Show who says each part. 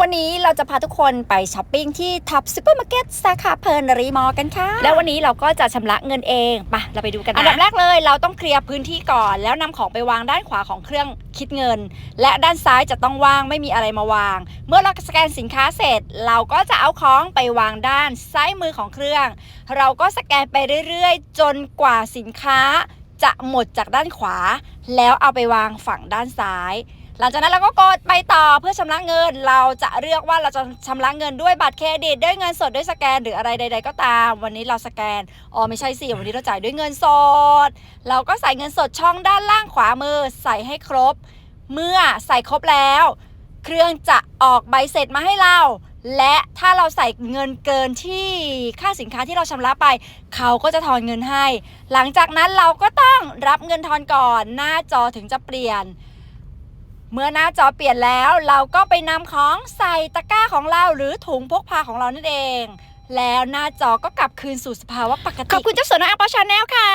Speaker 1: วันนี้เราจะพาทุกคนไปช้อปปิ้งที่ท็อปซูเปอร์มาร์เก็ตสาขาเพลินรีมอลกันค่ะ แล้ววันนี้เราก็จะชำระเงินเองไปเราไปดูกันนะอันดับแรกเลยเราต้องเคลียร์พื้นที่ก่อน แล้วนำของไปวางด้านขวาของเครื่องคิดเงิน และด้านซ้ายจะต้องว่างไม่มีอะไรมาวาง เมื่อเราสแกนสินค้าเสร็จ เราก็จะเอาของไปวางด้านซ้ายมือของเครื่อง เราก็สแกนไปเรื่อยๆ จนกว่าสินค้าจะหมดจากด้านขวา แล้วเอาไปวางฝั่งด้านซ้าย หลังจากนั้นเราก็กดไปต่อเพื่อชำระเงิน เราจะเลือกว่าเราจะชำระเงินด้วยบัตรเครดิตด้วยเงินสดด้วยสแกนหรืออะไรใด ๆ ก็ตาม วันนี้เราสแกนอ๋อไม่ใช่สิวันนี้เราจ่ายด้วยเงินสด เราก็ใส่เงินสดช่องด้านล่างขวามือใส่ให้ครบ เมื่อใส่ครบแล้ว เครื่องจะออกใบเสร็จมาให้เราและถ้าเราใส่เงินเกินที่ค่าสินค้าที่เราชำระไป เขาก็จะทอนเงินให้ หลังจากนั้นเราก็ต้องรับเงินทอนก่อน หน้าจอถึงจะเปลี่ยน เมื่อหน้าจอเปลี่ยนแล้วเราก็ไปนำของใส่ตะกร้าของเราหรือถุงพกพาของเรานั่นเอง แล้วหน้าจอก็กลับคืนสู่สภาวะปกติ ขอบคุณเจ้าสัวน้อยอัปเปอชาแนลค่ะ